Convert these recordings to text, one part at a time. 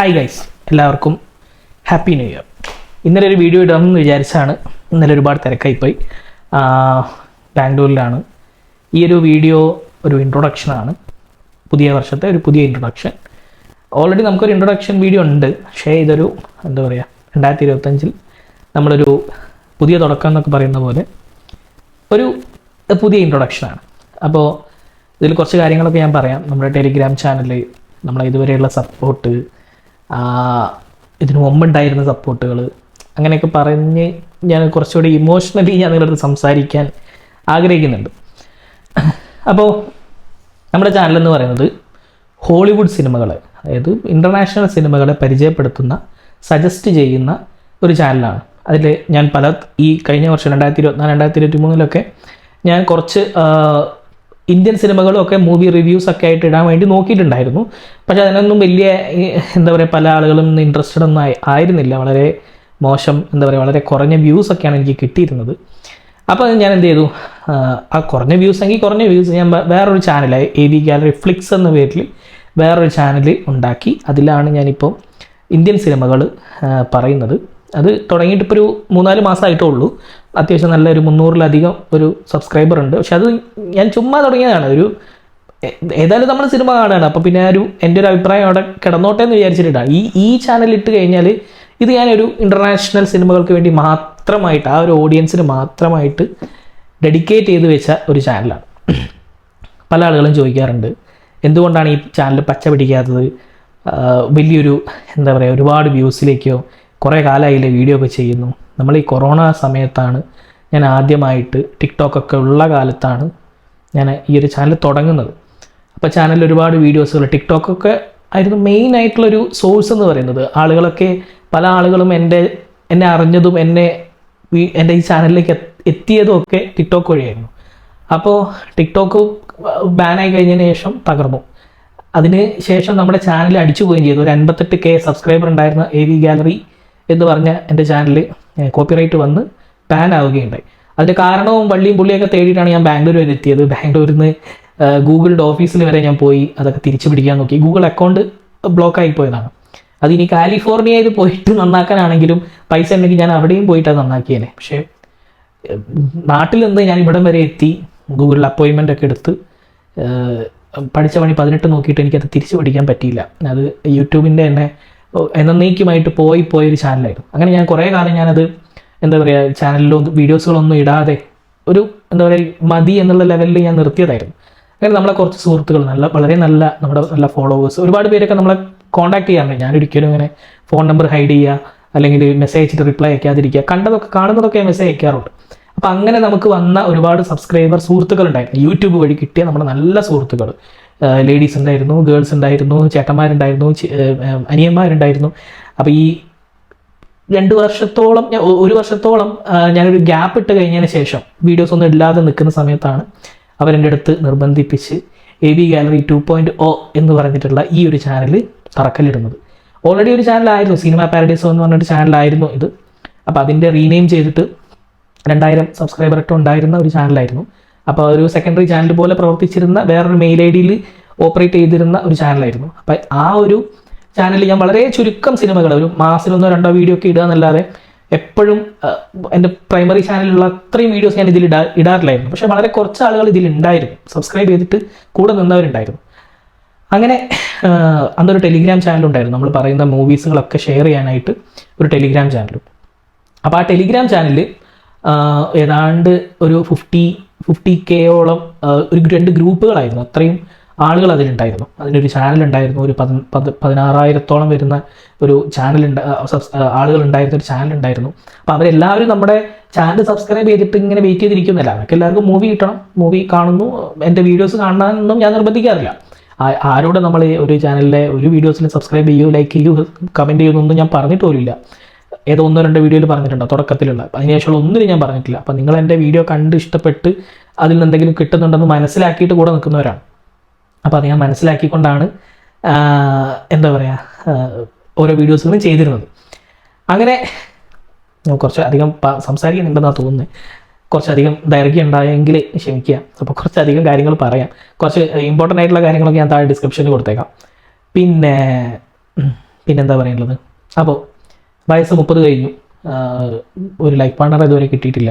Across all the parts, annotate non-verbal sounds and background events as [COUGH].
Hi guys എല്ലാവർക്കും happy new year ഇന്നലെ ഒരു വീഡിയോ ഇടാമെന്ന് വിചാരിച്ചാണ് ഇന്നലെ ഒരുപാട് തിരക്കായിപ്പോയി ബാംഗ്ലൂരിലാണ്. ഈ ഒരു വീഡിയോ ഒരു ഇൻട്രൊഡക്ഷനാണ് പുതിയ വർഷത്തെ ഒരു പുതിയ ഇൻട്രൊഡക്ഷൻ ഓൾറെഡി നമുക്കൊരു ഇൻട്രൊഡക്ഷൻ വീഡിയോ ഉണ്ട്. പക്ഷേ ഇതൊരു എന്താ പറയുക രണ്ടായിരത്തി ഇരുപത്തഞ്ചിൽ നമ്മളൊരു പുതിയ തുടക്കം എന്നൊക്കെ പറയുന്ന പോലെ ഒരു പുതിയ ഇൻട്രൊഡക്ഷനാണ് അപ്പോൾ ഇതിൽ കുറച്ച് കാര്യങ്ങളൊക്കെ ഞാൻ പറയാം. നമ്മുടെ ടെലിഗ്രാം ചാനൽ നമ്മളെ ഇതുവരെയുള്ള സപ്പോർട്ട് ഇതിനു മുമ്പുണ്ടായിരുന്ന സപ്പോർട്ടുകൾ അങ്ങനെയൊക്കെ പറഞ്ഞ് ഞാൻ കുറച്ചുകൂടി ഇമോഷണലി ഞാൻ നിങ്ങളുടെ അടുത്ത് സംസാരിക്കാൻ ആഗ്രഹിക്കുന്നുണ്ട്. അപ്പോൾ നമ്മുടെ ചാനൽ എന്ന് പറയുന്നത് ഹോളിവുഡ് സിനിമകളെ അതായത് ഇന്റർനാഷണൽ സിനിമകളെ പരിചയപ്പെടുത്തുന്ന സജസ്റ്റ് ചെയ്യുന്ന ഒരു ചാനലാണ് അതിൽ ഞാൻ പല ഈ കഴിഞ്ഞ വർഷം രണ്ടായിരത്തി ഇരുപത്തിനാല് രണ്ടായിരത്തി ഇരുപത്തി മൂന്നിലൊക്കെ ഞാൻ കുറച്ച് ഇന്ത്യൻ സിനിമകളും ഒക്കെ മൂവി റിവ്യൂസ് ഒക്കെ ആയിട്ട് ഇടാൻ വേണ്ടി നോക്കിയിട്ടുണ്ടായിരുന്നു. പക്ഷെ അതിനൊന്നും വലിയ എന്താ പറയുക പല ആളുകളും ഇൻട്രസ്റ്റഡ് ഒന്നും ആയിരുന്നില്ല. വളരെ മോശം എന്താ പറയുക വളരെ കുറഞ്ഞ വ്യൂസ് ഒക്കെയാണ് എനിക്ക് കിട്ടിയിരുന്നത്. അപ്പോൾ ഞാൻ എന്ത് ചെയ്തു? ആ, കുറഞ്ഞ വ്യൂസ് എങ്കിൽ കുറഞ്ഞ വ്യൂസ് ഞാൻ വേറൊരു ചാനലായി എ വി ഗാലറി ഫ്ലിക്സ് എന്ന പേരിൽ വേറൊരു ചാനൽ ഉണ്ടാക്കി. അതിലാണ് ഞാനിപ്പോൾ ഇന്ത്യൻ സിനിമകൾ പറയുന്നത്. അത് തുടങ്ങിയിട്ട് ഇപ്പോൾ ഒരു മൂന്നാൽ മാസമായിട്ടേ ഉള്ളൂ. അത്യാവശ്യം നല്ല ഒരു മുന്നൂറിലധികം ഒരു സബ്സ്ക്രൈബർ ഉണ്ട്. പക്ഷെ അത് ഞാൻ ചുമ്മാ തുടങ്ങിയതാണ്. ഒരു ഏതായാലും നമ്മൾ സിനിമ കാണുകയാണ്. അപ്പോൾ പിന്നെ ഒരു എന്റെ ഒരു അഭിപ്രായം അവിടെ കിടന്നോട്ടെ എന്ന് വിചാരിച്ചിട്ടാണ് ഈ ഈ ചാനൽ ഇട്ട് കഴിഞ്ഞാൽ ഇത് ഞാനൊരു ഇന്റർനാഷണൽ സിനിമകൾക്ക് വേണ്ടി മാത്രമായിട്ട് ആ ഒരു ഓഡിയൻസിന് മാത്രമായിട്ട് ഡെഡിക്കേറ്റ് ചെയ്ത് വെച്ച ഒരു ചാനലാണ് പല ആളുകളും ചോദിക്കാറുണ്ട്. എന്തുകൊണ്ടാണ് ഈ ചാനൽ പച്ച പിടിക്കാത്തത്? വലിയൊരു എന്താ പറയുക ഒരുപാട് വ്യൂസിലേക്കോ കുറേ കാലമായില്ലേ വീഡിയോ ഒക്കെ ചെയ്യുന്നു. നമ്മൾ ഈ കൊറോണ സമയത്താണ് ഞാൻ ആദ്യമായിട്ട് ടിക്ടോക്കൊക്കെ ഉള്ള കാലത്താണ് ഞാൻ ഈ ഒരു ചാനൽ തുടങ്ങുന്നത്. അപ്പോൾ ചാനലിൽ ഒരുപാട് വീഡിയോസുകൾ ടിക്ടോക്കൊക്കെ ആയിരുന്നു മെയിൻ ആയിട്ടുള്ളൊരു സോഴ്സ് എന്ന് പറയുന്നത്. ആളുകളൊക്കെ പല ആളുകളും എന്റെ എന്നെ അറിഞ്ഞതും എന്നെ എന്റെ ഈ ചാനലിലേക്ക് എത്ത്- എത്തിയതും ഒക്കെ ടിക്ടോക്ക് വഴിയായിരുന്നു. അപ്പോൾ ടിക്ടോക്ക് ബാനായി കഴിഞ്ഞതിന് ശേഷം തകർന്നു. അതിന് ശേഷം നമ്മുടെ ചാനൽ അടിച്ചു പോവുകയും ചെയ്തു. ഒരു അൻപത്തെട്ട് കെ സബ്സ്ക്രൈബർ ഉണ്ടായിരുന്ന എ വി ഗാലറി എന്ന് പറഞ്ഞ എന്റെ ചാനൽ കോപ്പിറൈറ്റ് വന്ന് ബാൻ ആവുകയുണ്ടായി. അതിന്റെ കാരണവും വള്ളിയും പുള്ളിയൊക്കെ തേടിയിട്ടാണ് ഞാൻ ബാംഗ്ലൂർ വരെ എത്തിയത്. ബാംഗ്ലൂരിൽ നിന്ന് ഗൂഗിളിന്റെ ഓഫീസിൽ വരെ ഞാൻ പോയി അതൊക്കെ തിരിച്ചു പിടിക്കാൻ നോക്കി. ഗൂഗിൾ അക്കൗണ്ട് ബ്ലോക്ക് ആയി പോയതാണ്. അത് ഇനി കാലിഫോർണിയയിൽ പോയിട്ട് നന്നാക്കാനാണെങ്കിലും പൈസ ഉണ്ടെങ്കിൽ ഞാൻ അവിടെയും പോയിട്ട് അത് നന്നാക്കിയേനെ. പക്ഷേ നാട്ടിൽ നിന്ന് ഞാൻ ഇവിടം വരെ എത്തി. ഗൂഗിളിൽ അപ്പോയിൻമെന്റ് ഒക്കെ എടുത്ത് പഠിച്ച പണി പതിനെട്ട് നോക്കിയിട്ട് എനിക്കത് തിരിച്ചു പഠിക്കാൻ പറ്റിയില്ല. അത് യൂട്യൂബിന്റെ തന്നെ എന്നേക്കുമായിട്ട് പോയി പോയൊരു ചാനലായിരുന്നു. അങ്ങനെ ഞാൻ കുറേ കാലം ഞാനത് എന്താ പറയുക ചാനലിലോ വീഡിയോസുകളൊന്നും ഇടാതെ ഒരു എന്താ പറയുക മതി എന്നുള്ള ലെവലിൽ ഞാൻ നിർത്തിയതായിരുന്നു. അങ്ങനെ നമ്മളെ കുറച്ച് സുഹൃത്തുക്കൾ നല്ല വളരെ നല്ല നമ്മുടെ നല്ല ഫോളോവേഴ്സ് ഒരുപാട് പേരൊക്കെ നമ്മളെ കോൺടാക്ട് ചെയ്യാറുണ്ട് ഞാൻ ഒരിക്കലും ഇങ്ങനെ ഫോൺ നമ്പർ ഹൈഡ് ചെയ്യുക അല്ലെങ്കിൽ മെസ്സേജ് അയച്ചിട്ട് റിപ്ലൈ അയക്കാതിരിക്കുക കണ്ടതൊക്കെ കാണുന്നതൊക്കെ മെസ്സേജ് അയക്കാറുണ്ട്. അപ്പം അങ്ങനെ നമുക്ക് വന്ന ഒരുപാട് സബ്സ്ക്രൈബർ സുഹൃത്തുക്കൾ ഉണ്ടായിരുന്നു. യൂട്യൂബ് വഴി കിട്ടിയ നമ്മുടെ നല്ല സുഹൃത്തുക്കൾ. ലേഡീസ് ഉണ്ടായിരുന്നു ഗേൾസ് ഉണ്ടായിരുന്നു ചേട്ടന്മാരുണ്ടായിരുന്നു അനിയന്മാരുണ്ടായിരുന്നു. അപ്പോൾ ഈ രണ്ട് വർഷത്തോളം ഞാൻ ഒരു വർഷത്തോളം ഞാനൊരു ഗ്യാപ്പ് ഇട്ട് കഴിഞ്ഞതിന് ശേഷം വീഡിയോസ് ഒന്നും ഇല്ലാതെ നിൽക്കുന്ന സമയത്താണ് അവരെന്റെ അടുത്ത് നിർബന്ധിപ്പിച്ച് A B gallery two point O എന്ന് പറഞ്ഞിട്ടുള്ള ഈ ഒരു ചാനൽ തറക്കല്ലിടുന്നത്. ഓൾറെഡി ഒരു ചാനലായിരുന്നു സിനിമ പാരഡൈസോ എന്ന് പറഞ്ഞൊരു ചാനലായിരുന്നു ഇത്. അപ്പോൾ അതിന്റെ റീനെയിം ചെയ്തിട്ട് രണ്ടായിരം സബ്സ്ക്രൈബർ ഒക്കെ ഉണ്ടായിരുന്ന ഒരു ചാനലായിരുന്നു അപ്പോൾ ഒരു സെക്കൻഡറി ചാനൽ പോലെ പ്രവർത്തിച്ചിരുന്ന വേറൊരു മെയിൽ ഐ ഡിയിൽ ഓപ്പറേറ്റ് ചെയ്തിരുന്ന ഒരു ചാനലായിരുന്നു അപ്പോൾ ആ ഒരു ചാനലിൽ ഞാൻ വളരെ ചുരുക്കം സിനിമകൾ ഒരു മാസത്തിലൊന്നോ രണ്ടോ വീഡിയോ ഒക്കെ ഇടുക എന്നല്ലാതെ എപ്പോഴും എന്റെ പ്രൈമറി ചാനലിലുള്ള അത്രയും വീഡിയോസ് ഞാൻ ഇതിൽ ഇടാ ഇടാറില്ലായിരുന്നു. പക്ഷേ വളരെ കുറച്ച് ആളുകൾ ഇതിൽ ഉണ്ടായിരുന്നു. സബ്സ്ക്രൈബ് ചെയ്തിട്ട് കൂടെ നിന്നവരുണ്ടായിരുന്നു. അങ്ങനെ അന്നൊരു ടെലിഗ്രാം ചാനൽ ഉണ്ടായിരുന്നു. നമ്മൾ പറയുന്ന മൂവീസുകളൊക്കെ ഷെയർ ചെയ്യാനായിട്ട് ഒരു ടെലിഗ്രാം ചാനലും അപ്പോൾ ആ ടെലിഗ്രാം ചാനലിൽ ഏതാണ്ട് ഒരു ഫിഫ്റ്റി ഫിഫ്റ്റി കെയോളം ഒരു രണ്ട് ഗ്രൂപ്പുകളായിരുന്നു. അത്രയും ആളുകൾ അതിലുണ്ടായിരുന്നു. അതിനൊരു ചാനൽ ഉണ്ടായിരുന്നു ഒരു പതി പത് പതിനാറായിരത്തോളം വരുന്ന ഒരു ചാനൽ ആളുകൾ ഉണ്ടായിരുന്ന ഒരു ചാനൽ ഉണ്ടായിരുന്നു അപ്പോൾ അവരെല്ലാവരും നമ്മുടെ ചാനൽ സബ്സ്ക്രൈബ് ചെയ്തിട്ട് ഇങ്ങനെ വെയിറ്റ് ചെയ്തിരിക്കുന്നില്ല. അവർക്ക് എല്ലാവർക്കും മൂവി കിട്ടണം. മൂവി കാണുന്നു. എന്റെ വീഡിയോസ് കാണാനൊന്നും ഞാൻ നിർബന്ധിക്കാറില്ല. ആരോട് നമ്മൾ ഒരു ചാനലിലെ ഒരു വീഡിയോസിനെ സബ്സ്ക്രൈബ് ചെയ്യൂ ലൈക്ക് ചെയ്യൂ കമന്റ് ചെയ്യുന്നൊന്നും ഞാൻ പറഞ്ഞിട്ട് പോലില്ല ഏതോ ഒന്നോ രണ്ടോ വീഡിയോയിൽ പറഞ്ഞിട്ടുണ്ടോ തുടക്കത്തിലുള്ള. അതിനുശേഷമുള്ള ഒന്നിനും ഞാൻ പറഞ്ഞിട്ടില്ല. അപ്പം നിങ്ങൾ എന്റെ വീഡിയോ കണ്ട് ഇഷ്ടപ്പെട്ട് അതിൽ നിന്ന് എന്തെങ്കിലും കിട്ടുന്നുണ്ടെന്ന് മനസ്സിലാക്കിയിട്ട് കൂടെ നിൽക്കുന്നവരാണ്. അപ്പോൾ അത് ഞാൻ മനസ്സിലാക്കിക്കൊണ്ടാണ് എന്താ പറയുക ഓരോ വീഡിയോസുകളും ചെയ്തിരുന്നത്. അങ്ങനെ കുറച്ച് അധികം സംസാരിക്കുന്നുണ്ടെന്നാണ് തോന്നുന്നത് കുറച്ചധികം ദൈർഘ്യം ഉണ്ടായെങ്കിൽ ക്ഷമിക്കുക അപ്പോൾ കുറച്ചധികം കാര്യങ്ങൾ പറയാം. കുറച്ച് ഇമ്പോർട്ടന്റ് ആയിട്ടുള്ള കാര്യങ്ങളൊക്കെ ഞാൻ താഴെ ഡിസ്ക്രിപ്ഷനിൽ കൊടുത്തേക്കാം. പിന്നെ പിന്നെന്താ പറയുള്ളത് അപ്പോൾ വയസ്സ് മുപ്പത് കഴിഞ്ഞു. ഒരു ലൈഫ് പാർട്ണർ ഇതുവരെ കിട്ടിയിട്ടില്ല.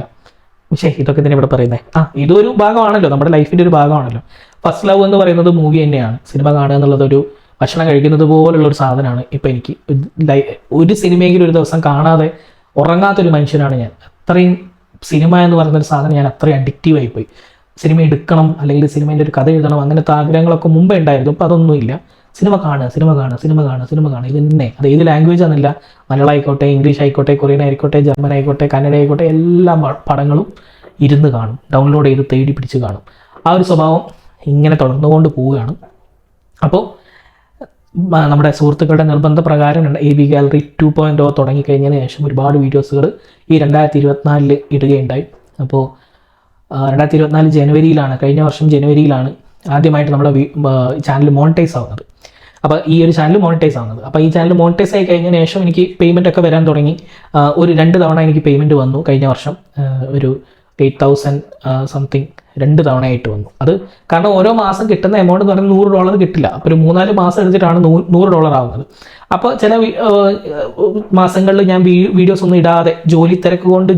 പക്ഷേ ഇതൊക്കെ തന്നെ ഇവിടെ പറയുന്നത് ആ ഇതൊരു ഭാഗമാണല്ലോ നമ്മുടെ ലൈഫിന്റെ ഒരു ഭാഗമാണല്ലോ. ഫസ്റ്റ് ലവ് എന്ന് പറയുന്നത് മൂവി തന്നെയാണ്. സിനിമ കാണുക എന്നുള്ളത് ഒരു ഭക്ഷണം കഴിക്കുന്നത് പോലുള്ള ഒരു സാധനമാണ് ഇപ്പം എനിക്ക്. ഒരു സിനിമയെങ്കിലും ഒരു ദിവസം കാണാതെ ഉറങ്ങാത്തൊരു മനുഷ്യനാണ് ഞാൻ. അത്രയും സിനിമ എന്ന് പറയുന്ന ഒരു സാധനം ഞാൻ അത്രയും അഡിക്റ്റീവ് ആയിപ്പോയി. സിനിമ എടുക്കണം അല്ലെങ്കിൽ സിനിമേന്റെ ഒരു കഥ എഴുതണം അങ്ങനത്തെ ആഗ്രഹങ്ങളൊക്കെ മുമ്പേ ഉണ്ടായിരുന്നു. ഇപ്പം അതൊന്നുമില്ല. സിനിമ കാണുക സിനിമ കാണുക സിനിമ കാണുക സിനിമ കാണുക. ഇത് തന്നെ അത് ഏത് ലാംഗ്വേജ് ആണെന്നില്ല. മലയാളം ആയിക്കോട്ടെ ഇംഗ്ലീഷ് ആയിക്കോട്ടെ കൊറിയൻ ആയിക്കോട്ടെ ജർമ്മൻ ആയിക്കോട്ടെ കന്നഡ ആയിക്കോട്ടെ എല്ലാ പടങ്ങളും ഇരുന്ന് കാണും. ഡൗൺലോഡ് ചെയ്ത് തേടി പിടിച്ച് കാണും. ആ ഒരു സ്വഭാവം ഇങ്ങനെ തുടർന്നുകൊണ്ട് പോവുകയാണ്. അപ്പോൾ നമ്മുടെ സുഹൃത്തുക്കളുടെ നിർബന്ധ പ്രകാരം A B gallery two point O തുടങ്ങിക്കഴിഞ്ഞതിന് ശേഷം ഒരുപാട് വീഡിയോസുകൾ ഈ രണ്ടായിരത്തി ഇരുപത്തിനാലിൽ ഇടുകയുണ്ടായി. അപ്പോൾ രണ്ടായിരത്തി ഇരുപത്തിനാല് ജനുവരിയിലാണ് കഴിഞ്ഞ വർഷം ജനുവരിയിലാണ് ആദ്യമായിട്ട് നമ്മുടെ ചാനൽ മോണിറ്റൈസ് ആവുന്നത്. അപ്പോൾ ഈ ഒരു ചാനൽ മോണിറ്റൈസ് ആവുന്നത്. അപ്പോൾ ഈ ചാനൽ മോണിറ്റൈസ് ആയി കഴിഞ്ഞ ശേഷം എനിക്ക് പേയ്മെന്റ് ഒക്കെ വരാൻ തുടങ്ങി. ഒരു രണ്ട് തവണ എനിക്ക് പേയ്മെന്റ് വന്നു കഴിഞ്ഞ വർഷം. ഒരു എയ്റ്റ് തൗസൻഡ് സംതിങ് രണ്ട് തവണയായിട്ട് വന്നു. അത് കാരണം ഓരോ മാസം കിട്ടുന്ന എമൗണ്ട് എന്ന് പറയുന്നത് നൂറ് ഡോളർ കിട്ടില്ല. അപ്പോൾ ഒരു മൂന്നാൽ മാസം എടുത്തിട്ടാണ് നൂറ് ഡോളർ ആവുന്നത്. അപ്പോൾ ചില മാസങ്ങളിൽ ഞാൻ വീഡിയോസ് ഒന്നും ഇടാതെ ജോലി തിരക്ക് കൊണ്ട്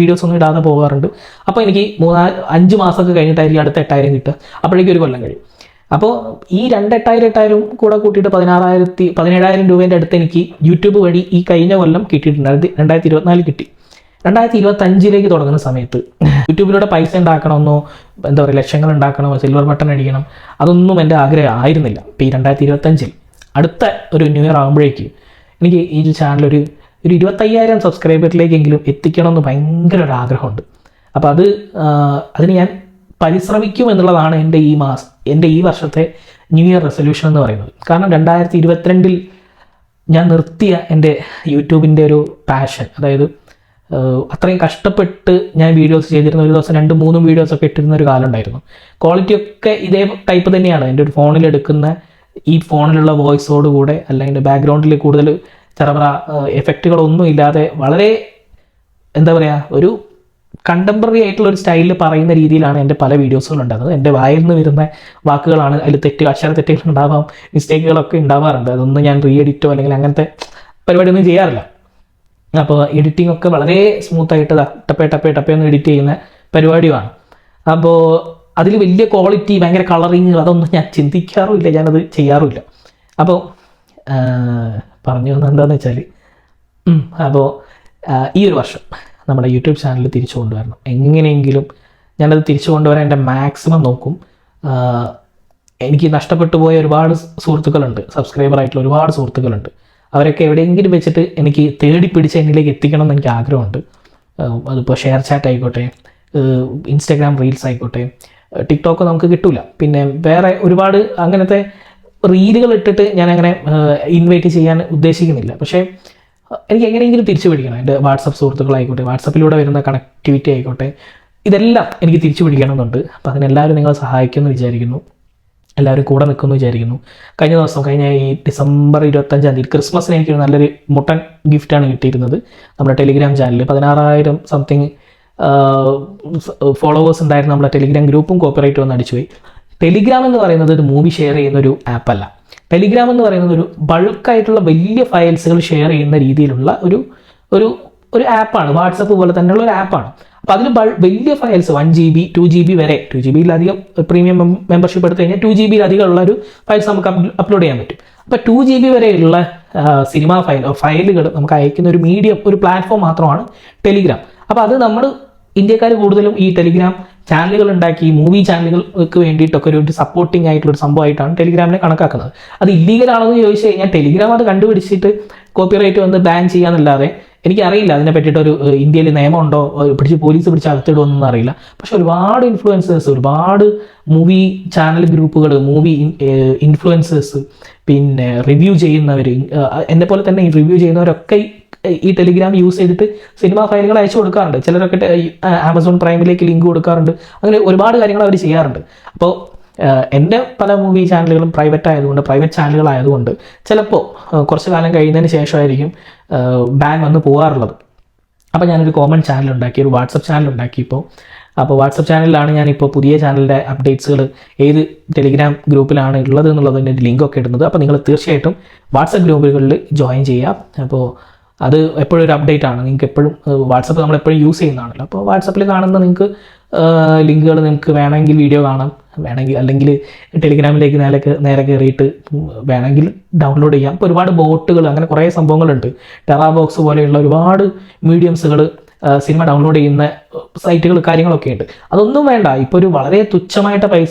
വീഡിയോസ് ഒന്നും ഇടാതെ പോകാറുണ്ട്. അപ്പോൾ എനിക്ക് മൂന്നാൽ അഞ്ച് മാസമൊക്കെ കഴിഞ്ഞിട്ടായിരിക്കും അടുത്ത എട്ടായിരം കിട്ടുക. അപ്പോഴേക്കും ഒരു കൊല്ലം കഴിയും. അപ്പോൾ ഈ രണ്ട് എട്ടായിരം എട്ടായിരം കൂടെ കൂട്ടിയിട്ട് പതിനാറായിരത്തി പതിനേഴായിരം രൂപേന്റെ അടുത്ത് എനിക്ക് യൂട്യൂബ് വഴി ഈ കഴിഞ്ഞ കൊല്ലം കിട്ടിയിട്ടുണ്ട്. രണ്ടായിരത്തി ഇരുപത്തിനാല് കിട്ടി. രണ്ടായിരത്തി ഇരുപത്തി അഞ്ചിലേക്ക് തുടങ്ങുന്ന സമയത്ത് യൂട്യൂബിലൂടെ പൈസ ഉണ്ടാക്കണമെന്നോ എന്താ പറയുക ലക്ഷങ്ങൾ ഉണ്ടാക്കണമോ സിൽവർ ബട്ടൺ അടിക്കണം അതൊന്നും എന്റെ ആഗ്രഹം ആയിരുന്നില്ല. ഇപ്പോൾ ഈ രണ്ടായിരത്തി ഇരുപത്തഞ്ചിൽ അടുത്ത ഒരു ന്യൂ ഇയർ ആകുമ്പോഴേക്ക് എനിക്ക് ഈ ചാനൽ ഒരു ഇരുപത്തയ്യായിരം സബ്സ്ക്രൈബറിലേക്കെങ്കിലും എത്തിക്കണം എന്ന് ഭയങ്കര ഒരു ആഗ്രഹമുണ്ട്. അപ്പോൾ അത് അതിന് ഞാൻ പരിശ്രമിക്കും എന്നുള്ളതാണ് എന്റെ ഈ മാസം എന്റെ ഈ വർഷത്തെ ന്യൂ ഇയർ റെസൊല്യൂഷൻ എന്ന് പറയുന്നത്. കാരണം രണ്ടായിരത്തി ഇരുപത്തിരണ്ടിൽ ഞാൻ നിർത്തിയ എന്റെ യൂട്യൂബിന്റെ ഒരു പാഷൻ അതായത് അത്രയും കഷ്ടപ്പെട്ട് ഞാൻ വീഡിയോസ് ചെയ്തിരുന്ന ഒരു ദിവസം രണ്ടും മൂന്നും വീഡിയോസ് ഒക്കെ ഇട്ടിരുന്ന ഒരു കാലം ഉണ്ടായിരുന്നു. ക്വാളിറ്റി ഒക്കെ ഇതേ ടൈപ്പ് തന്നെയാണ്. എന്റെ ഒരു ഫോണിൽ എടുക്കുന്ന ഈ ഫോണിലുള്ള വോയിസോട് കൂടെ അല്ലെങ്കിൽ ബാക്ക്ഗ്രൗണ്ടിൽ കൂടുതൽ ചെറപറ എഫക്റ്റുകളൊന്നും ഇല്ലാതെ വളരെ എന്താ പറയുക ഒരു കണ്ടംപററി ആയിട്ടുള്ള ഒരു സ്റ്റൈലിൽ പറയുന്ന രീതിയിലാണ് എന്റെ പല വീഡിയോസുകൾ ഉണ്ടാകുന്നത്. എന്റെ വായിൽ നിന്ന് വരുന്ന വാക്കുകളാണ് അതിൽ തെറ്റ് അക്ഷര തെറ്റുകൾ ഉണ്ടാവാം മിസ്റ്റേക്കുകളൊക്കെ ഉണ്ടാവാറുണ്ട്. അതൊന്നും ഞാൻ റീ എഡിറ്റോ അല്ലെങ്കിൽ അങ്ങനത്തെ പരിപാടിയൊന്നും ചെയ്യാറില്ല. അപ്പോൾ എഡിറ്റിംഗ് ഒക്കെ വളരെ സ്മൂത്തായിട്ട് ടപ്പേ ടപ്പേ ടപ്പേ ഒന്ന് എഡിറ്റ് ചെയ്യുന്ന പരിപാടിയാണ് അപ്പോൾ അതിൽ വലിയ ക്വാളിറ്റി ഭയങ്കര കളറിങ് അതൊന്നും ഞാൻ ചിന്തിക്കാറുമില്ല ഞാനത് ചെയ്യാറുമില്ല. അപ്പോൾ പറഞ്ഞു വന്നത് എന്താണെന്ന് വെച്ചാൽ അപ്പോൾ ഈ ഒരു വർഷം നമ്മുടെ യൂട്യൂബ് ചാനൽ തിരിച്ചു കൊണ്ടുവരണം. എങ്ങനെയെങ്കിലും ഞാനത് തിരിച്ചു കൊണ്ടുവരാൻ എന്റെ മാക്സിമം നോക്കും. എനിക്ക് നഷ്ടപ്പെട്ടു പോയ ഒരുപാട് സുഹൃത്തുക്കളുണ്ട്. സബ്സ്ക്രൈബർ ആയിട്ടുള്ള ഒരുപാട് സുഹൃത്തുക്കളുണ്ട്. അവരൊക്കെ എവിടെയെങ്കിലും വെച്ചിട്ട് എനിക്ക് തേടി പിടിച്ച് എന്നിലേക്ക് എത്തിക്കണം എന്ന് എനിക്ക് ആഗ്രഹമുണ്ട്. അതിപ്പോൾ ഷെയർ ചാറ്റ് ആയിക്കോട്ടെ ഇൻസ്റ്റാഗ്രാം റീൽസ് ആയിക്കോട്ടെ ടിക്ടോക്ക് നമുക്ക് കിട്ടില്ല പിന്നെ വേറെ ഒരുപാട് അങ്ങനത്തെ റീലുകൾ ഇട്ടിട്ട് ഞാൻ അങ്ങനെ ഇൻവൈറ്റ് ചെയ്യാൻ ഉദ്ദേശിക്കുന്നില്ല. പക്ഷേ എനിക്ക് എങ്ങനെയെങ്കിലും തിരിച്ചു പിടിക്കണം. എന്റെ വാട്സപ്പ് സുഹൃത്തുക്കളായിക്കോട്ടെ വാട്സപ്പിലൂടെ വരുന്ന കണക്ടിവിറ്റി ആയിക്കോട്ടെ ഇതെല്ലാം എനിക്ക് തിരിച്ചു പിടിക്കണമെന്നുണ്ട്. അപ്പോൾ അതിനെല്ലാവരും നിങ്ങളെ സഹായിക്കുമെന്ന് വിചാരിക്കുന്നു. എല്ലാവരും കൂടെ നിൽക്കുമെന്ന് വിചാരിക്കുന്നു. കഴിഞ്ഞ ദിവസം കഴിഞ്ഞ ഈ ഡിസംബർ ഇരുപത്തഞ്ചാം തീയതി ക്രിസ്മസിന് എനിക്ക് നല്ലൊരു മുട്ടൻ ഗിഫ്റ്റാണ് കിട്ടിയിരുന്നത്. നമ്മുടെ ടെലിഗ്രാം ചാനലിൽ പതിനാറായിരം സംതിങ് ഫോളോവേഴ്സ് ഉണ്ടായിരുന്ന നമ്മുടെ ടെലിഗ്രാം ഗ്രൂപ്പും കോപ്പറേറ്റ് വന്ന് അടിച്ചുപോയി. ടെലിഗ്രാം എന്ന് പറയുന്നത് ഒരു മൂവി ഷെയർ ചെയ്യുന്ന ഒരു ആപ്പല്ല ടെലിഗ്രാം എന്ന് പറയുന്നത് ഒരു ബൾക്കായിട്ടുള്ള വലിയ ഫയൽസുകൾ ഷെയർ ചെയ്യുന്ന രീതിയിലുള്ള ഒരു ഒരു ഒരു ആപ്പാണ് വാട്സപ്പ് പോലെ തന്നെയുള്ള ഒരു ആപ്പാണ് അപ്പോൾ അതിൽ വലിയ files one G B two G B വരെ ടു ജി ബിയിലധികം പ്രീമിയം മെമ്പർഷിപ്പ് എടുത്തു കഴിഞ്ഞാൽ ടു ജി ബിയിലധികം ഉള്ള ഒരു ഫയൽസ് നമുക്ക് അപ്ലോഡ് ചെയ്യാൻ പറ്റും. അപ്പോൾ ടു ജി ബി വരെയുള്ള സിനിമ ഫയൽ ഫയലുകൾ നമുക്ക് അയക്കുന്ന ഒരു മീഡിയം ഒരു പ്ലാറ്റ്ഫോം മാത്രമാണ് ടെലിഗ്രാം അപ്പോൾ അത് നമ്മൾ ഇന്ത്യക്കാർ കൂടുതലും ഈ ടെലിഗ്രാം ചാനലുകൾ ഉണ്ടാക്കി മൂവി ചാനലുകൾക്ക് വേണ്ടിയിട്ടൊക്കെ ഒരു സപ്പോർട്ടിംഗ് ആയിട്ടുള്ള ഒരു സംഭവമായിട്ടാണ് ടെലിഗ്രാമിനെ കണക്കാക്കുന്നത്. അത് ഇല്ലീഗൽ ആണെന്ന് ചോദിച്ചു കഴിഞ്ഞാൽ ടെലിഗ്രാം അത് കണ്ടുപിടിച്ചിട്ട് കോപ്പിറൈറ്റ് വന്ന് ബാൻ ചെയ്യാന്നല്ലാതെ എനിക്കറിയില്ല അതിനെ പറ്റിയിട്ട് ഒരു ഇന്ത്യയിൽ നിയമമുണ്ടോ? പിടിച്ച് പോലീസ് പിടിച്ച് അകത്തിടുമെന്നൊന്നും അറിയില്ല. പക്ഷെ ഒരുപാട് ഇൻഫ്ലുവൻസേഴ്സ് ഒരുപാട് മൂവി ചാനൽ ഗ്രൂപ്പുകൾ മൂവി ഇൻഫ്ലുവൻസേഴ്സ് പിന്നെ റിവ്യൂ ചെയ്യുന്നവർ എന്നെ പോലെ തന്നെ റിവ്യൂ ചെയ്യുന്നവരൊക്കെ ഈ- ടെലിഗ്രാം യൂസ് ചെയ്തിട്ട് സിനിമ ഫയലുകൾ അയച്ചു കൊടുക്കാറുണ്ട്. ചിലരൊക്കെ ആമസോൺ പ്രൈമിലേക്ക് ലിങ്ക് കൊടുക്കാറുണ്ട്. അങ്ങനെ ഒരുപാട് കാര്യങ്ങൾ അവർ ചെയ്യാറുണ്ട്. അപ്പോൾ എന്റെ പല മൂവി ചാനലുകളും പ്രൈവറ്റ് ആയതുകൊണ്ട് പ്രൈവറ്റ് ചാനലുകളായതുകൊണ്ട് ചിലപ്പോൾ കുറച്ച് കാലം കഴിയുന്നതിന് ശേഷമായിരിക്കും ബാൻ വന്ന് പോകാറുള്ളത് അപ്പോൾ ഞാനൊരു കോമൺ ചാനൽ ഉണ്ടാക്കി ഒരു വാട്സപ്പ് ചാനൽ ഉണ്ടാക്കി ഇപ്പോൾ അപ്പോൾ വാട്സപ്പ് ചാനലിലാണ് ഞാനിപ്പോൾ പുതിയ ചാനലിന്റെ അപ്ഡേറ്റ്സുകൾ ഏത് ടെലിഗ്രാം ഗ്രൂപ്പിലാണ് ഉള്ളത് എന്നുള്ളതിന്റെ ലിങ്കൊക്കെ ഇടുന്നത്. അപ്പോൾ നിങ്ങൾ തീർച്ചയായിട്ടും വാട്സപ്പ് ഗ്രൂപ്പുകളിൽ ജോയിൻ ചെയ്യാം അപ്പോൾ അത് എപ്പോഴും ഒരു അപ്ഡേറ്റ് ആണ്. നിങ്ങൾക്ക് എപ്പോഴും വാട്സപ്പ് നമ്മൾ എപ്പോഴും യൂസ് ചെയ്യുന്നതാണല്ലോ. അപ്പോൾ വാട്സപ്പിൽ കാണുന്ന നിങ്ങൾക്ക് ലിങ്കുകൾ നിങ്ങൾക്ക് വേണമെങ്കിൽ വീഡിയോ കാണാം. വേണമെങ്കിൽ അല്ലെങ്കിൽ ടെലിഗ്രാമിലേക്ക് നേരെ നേരെ കയറിയിട്ട് വേണമെങ്കിൽ ഡൗൺലോഡ് ചെയ്യാം. ഇപ്പോൾ ഒരുപാട് ബോട്ടുകൾ അങ്ങനെ കുറേ സംഭവങ്ങളുണ്ട്. ടെറാബോക്സ് പോലെയുള്ള ഒരുപാട് മീഡിയംസുകൾ സിനിമ ഡൗൺലോഡ് ചെയ്യുന്ന സൈറ്റുകൾ കാര്യങ്ങളൊക്കെ ഉണ്ട്. അതൊന്നും വേണ്ട. ഇപ്പോൾ ഒരു വളരെ തുച്ഛമായിട്ട് പൈസ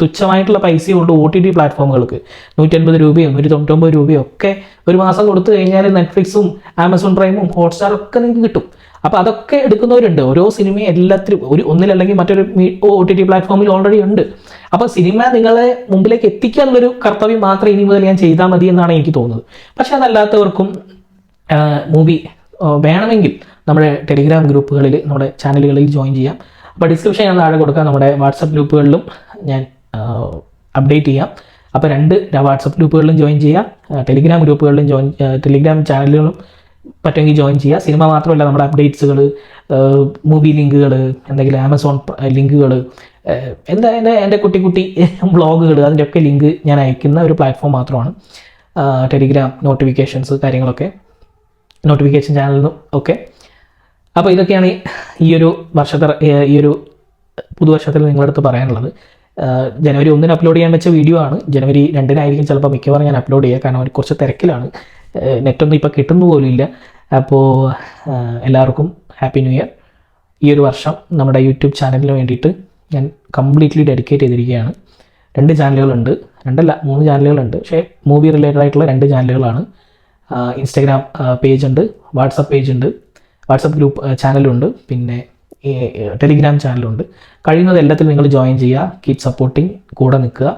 തുച്ഛമായിട്ടുള്ള പൈസ കൊണ്ട് ഒ ടി ടി പ്ലാറ്റ്ഫോമുകൾക്ക് നൂറ്റൻപത് രൂപയും നൂറ്റി തൊണ്ണൂറ്റൊമ്പത് രൂപയോ ഒക്കെ ഒരു മാസം കൊടുത്തു കഴിഞ്ഞാൽ നെറ്റ്ഫ്ലിക്സും ആമസോൺ പ്രൈമും ഹോട്ട്സ്റ്റാറും ഒക്കെ നിങ്ങൾക്ക് കിട്ടും. അപ്പോൾ അതൊക്കെ എടുക്കുന്നവരുണ്ട്. ഓരോ സിനിമയും എല്ലാത്തിലും ഒരു ഒന്നിലല്ലെങ്കിൽ മറ്റൊരു ഒ ടി ടി പ്ലാറ്റ്ഫോമിൽ ഓൾറെഡി ഉണ്ട്. അപ്പോൾ സിനിമ നിങ്ങളെ മുമ്പിലേക്ക് എത്തിക്കുക എന്നുള്ളൊരു കർത്തവ്യം മാത്രമേ ഇനി മുതൽ ഞാൻ ചെയ്താൽ മതി എന്നാണ് എനിക്ക് തോന്നുന്നത്. പക്ഷേ അതല്ലാത്തവർക്കും മൂവി വേണമെങ്കിൽ നമ്മുടെ ടെലിഗ്രാം ഗ്രൂപ്പുകളിൽ നമ്മുടെ ചാനലുകളിൽ ജോയിൻ ചെയ്യാം. അപ്പോൾ ഡിസ്ക്രിപ്ഷൻ ഞാൻ താഴെ കൊടുക്കാം. നമ്മുടെ വാട്സപ്പ് ഗ്രൂപ്പുകളിലും ഞാൻ അപ്ഡേറ്റ് ചെയ്യാം. അപ്പോൾ രണ്ട് വാട്സപ്പ് ഗ്രൂപ്പുകളിലും ജോയിൻ ചെയ്യാം. ടെലിഗ്രാം ഗ്രൂപ്പുകളിലും ജോയിൻ ടെലിഗ്രാം ചാനലുകളും പറ്റുമെങ്കിൽ ജോയിൻ ചെയ്യുക. സിനിമ മാത്രമല്ല നമ്മുടെ അപ്ഡേറ്റ്സുകൾ മൂവി ലിങ്കുകൾ എന്തെങ്കിലും ആമസോൺ ലിങ്കുകൾ എന്താ എന്റെ എന്റെ കുട്ടി കുട്ടി [LAUGHS] ബ്ലോഗുകൾ അതിന്റെയൊക്കെ ലിങ്ക് ഞാൻ അയക്കുന്ന ഒരു പ്ലാറ്റ്ഫോം മാത്രമാണ്. ടെലിഗ്രാം നോട്ടിഫിക്കേഷൻസ് കാര്യങ്ങളൊക്കെ. നോട്ടിഫിക്കേഷൻ ചാനലിനും ഒക്കെ. അപ്പോൾ ഇതൊക്കെയാണ് ഈ- ഒരു വർഷത്തെ ഈ ഒരു പുതുവർഷത്തിൽ നിങ്ങളടുത്ത് പറയാനുള്ളത്. ജനുവരി ഒന്നിന് അപ്ലോഡ് ചെയ്യാൻ വെച്ച വീഡിയോ ആണ്. ജനുവരി രണ്ടിനായിരിക്കും ചിലപ്പോൾ മിക്കവാറും ഞാൻ അപ്ലോഡ് ചെയ്യുക. കാരണം കുറച്ച് തിരക്കിലാണ്. നെറ്റൊന്നും ഇപ്പോൾ കിട്ടുന്നു പോലും ഇല്ല അപ്പോൾ എല്ലാവർക്കും ഹാപ്പി ന്യൂ ഇയർ ഈ ഒരു വർഷം നമ്മുടെ യൂട്യൂബ് ചാനലിന് വേണ്ടിയിട്ട് ഞാൻ കംപ്ലീറ്റ്ലി ഡെഡിക്കേറ്റ് ചെയ്തിരിക്കുകയാണ്. രണ്ട് ചാനലുകളുണ്ട് രണ്ടല്ല മൂന്ന് ചാനലുകളുണ്ട് പക്ഷേ മൂവി റിലേറ്റഡ് ആയിട്ടുള്ള രണ്ട് ചാനലുകളാണ് ഇൻസ്റ്റാഗ്രാം പേജ് ഉണ്ട് വാട്സപ്പ് പേജ് ഉണ്ട് വാട്സപ്പ് ഗ്രൂപ്പ് ചാനലുണ്ട് പിന്നെ ടെലിഗ്രാം ചാനലുണ്ട് കഴിയുന്നത് എല്ലാത്തിലും നിങ്ങൾ ജോയിൻ ചെയ്യുക കീപ് സപ്പോർട്ടിങ് കൂടെ നിൽക്കുക.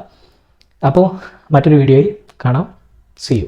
അപ്പോൾ മറ്റൊരു വീഡിയോയിൽ കാണാം. C U